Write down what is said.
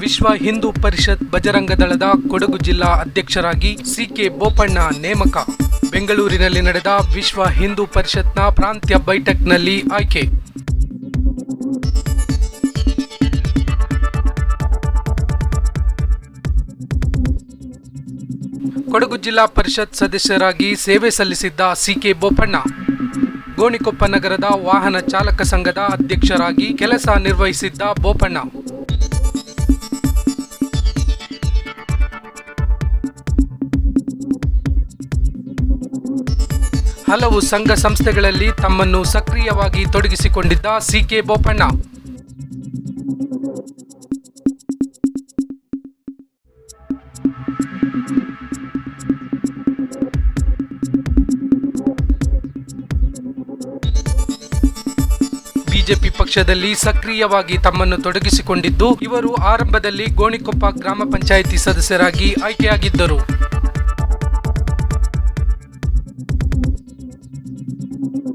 ವಿಶ್ವ ಹಿಂದೂ ಪರಿಷತ್ ಬಜರಂಗ ದಳದ ಕೊಡಗು ಜಿಲ್ಲಾ ಅಧ್ಯಕ್ಷರಾಗಿ ಸಿಕೆ ಬೋಪಣ್ಣ ನೇಮಕ. ಬೆಂಗಳೂರಿನಲ್ಲಿ ನಡೆದ ವಿಶ್ವ ಹಿಂದೂ ಪರಿಷತ್ನ ಪ್ರಾಂತ್ಯ ಬೈಠಕ್ನಲ್ಲಿ ಆಯ್ಕೆ. ಕೊಡಗು ಜಿಲ್ಲಾ ಪರಿಷತ್ ಸದಸ್ಯರಾಗಿ ಸೇವೆ ಸಲ್ಲಿಸಿದ್ದ ಸಿಕೆ ಬೋಪಣ್ಣ. ಗೋಣಿಕೊಪ್ಪ ನಗರದ ವಾಹನ ಚಾಲಕ ಸಂಘದ ಅಧ್ಯಕ್ಷರಾಗಿ ಕೆಲಸ ನಿರ್ವಹಿಸಿದ್ದ ಬೋಪಣ್ಣ. ಹಲವು ಸಂಘ ಸಂಸ್ಥೆಗಳಲ್ಲಿ ತಮ್ಮನ್ನು ಸಕ್ರಿಯವಾಗಿ ತೊಡಗಿಸಿಕೊಂಡಿದ್ದ ಸಿಕೆ ಬೋಪಣ್ಣ. ಬಿಜೆಪಿ ಪಕ್ಷದಲ್ಲಿ ಸಕ್ರಿಯವಾಗಿ ತಮ್ಮನ್ನು ತೊಡಗಿಸಿಕೊಂಡಿದ್ದು ಇವರು ಆರಂಭದಲ್ಲಿ ಗೋಣಿಕೊಪ್ಪ ಗ್ರಾಮ ಪಂಚಾಯಿತಿ ಸದಸ್ಯರಾಗಿ ಆಯ್ಕೆಯಾಗಿದ್ದರು.